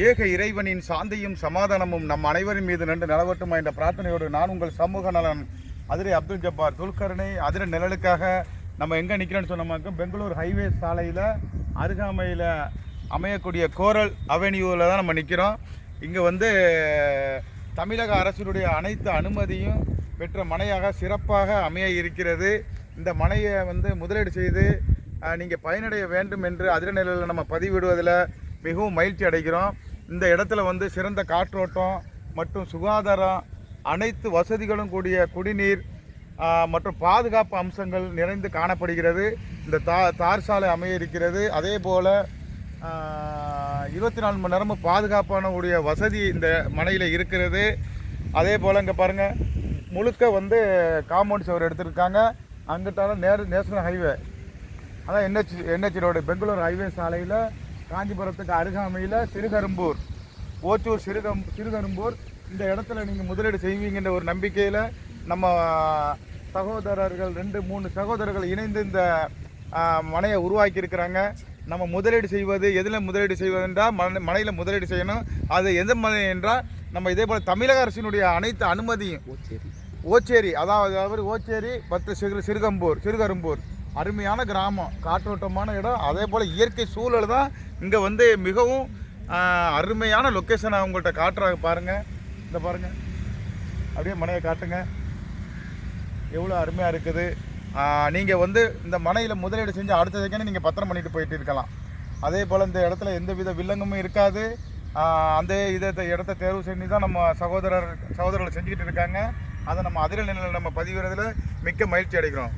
ஏக இறைவனின் சாந்தியும் சமாதானமும் நம் அனைவரின் மீது நின்று நிலவட்டுமா என்ற பிரார்த்தனையோடு நான் உங்கள் சமூக நலன் அதிரை அப்துல் ஜப்பார் துல்கர்ணை அதிர நிழலுக்காக நம்ம எங்கே நிற்கிறோன்னு சொன்னோமாக்க பெங்களூர் ஹைவே சாலையில் அருகாமையில் அமையக்கூடிய கோரல் அவென்யூவில் தான் நம்ம நிற்கிறோம் இங்கே வந்து தமிழக அரசினுடைய அனைத்து அனுமதியும் பெற்ற மனையாக சிறப்பாக அமைய இருக்கிறது. இந்த மனையை வந்து முதலீடு செய்து நீங்கள் பயனடைய வேண்டும் என்று அதிர நிலையில் நம்ம பதிவிடுவதில் மிகவும் மகிழ்ச்சி அடைகிறோம். இந்த இடத்துல வந்து சிறந்த காற்றோட்டம் மற்றும் சுகாதாரம் அனைத்து வசதிகளும் கூடிய குடிநீர் மற்றும் பாதுகாப்பு அம்சங்கள் நிறைந்து காணப்படுகிறது. இந்த தா தார் சாலை அமைய இருக்கிறது அதே போல் இருபத்தி நாலு மணி நேரமும் பாதுகாப்பான உடைய வசதி இந்த மனையில் இருக்கிறது. அதே போல் இங்கே பாருங்கள் முழுக்க வந்து காம்பவுண்ட் சவர் எடுத்திருக்காங்க. அங்கிட்டாலும் நேரு நேஷனல் ஹைவே. அதான் NH NH road Bangalore highway சாலையில் காஞ்சிபுரத்துக்கு அருகாமையில் சிறுகரும்பூர். ஓச்சூர் சிறுகம் சிறுகரும்பூர். இந்த இடத்துல நீங்கள் முதலீடு செய்வீங்கன்ற ஒரு நம்பிக்கையில் நம்ம சகோதரர்கள் ரெண்டு மூணு சகோதரர்கள் இணைந்து இந்த மனையை உருவாக்கி இருக்கிறாங்க நம்ம முதலீடு செய்வது எதில் முதலீடு செய்வது என்றால் மன மனையில் முதலீடு செய்யணும். அது எந்த மனை என்றால் நம்ம இதே போல் தமிழக அரசினுடைய அனைத்து அனுமதியும் ஓச்சேரி. அதாவது அதாவது ஓச்சேரி பத்து சிறு சிறுகம்பூர் சிறுகரும்பூர். அருமையான கிராமம் காற்றோட்டமான இடம். அதே போல் இயற்கை சூழல் தான் இங்கே வந்து மிகவும் அருமையான லொக்கேஷனை உங்கள்கிட்ட காட்டுறாங்க பாருங்கள் இந்த பாருங்கள் அப்படியே மனையை காட்டுங்க. எவ்வளோ அருமையாக இருக்குது. நீங்கள் வந்து இந்த மனையில் முதலீடு செஞ்சு அடுத்த செகண்ட் நீங்கள் பத்திரம் பண்ணிட்டு போயிட்டு இருக்கலாம். அதே போல் இந்த இடத்துல எந்த வித வில்லங்கமும் இருக்காது. அந்த இதை இடத்த தேர்வு செஞ்சு தான் நம்ம சகோதரர் சகோதரர்கள் செஞ்சுக்கிட்டு இருக்காங்க. அதை நம்ம அதிர நிலையில் நம்ம பதிவுறதுல மிக்க மகிழ்ச்சி அடைகிறோம்.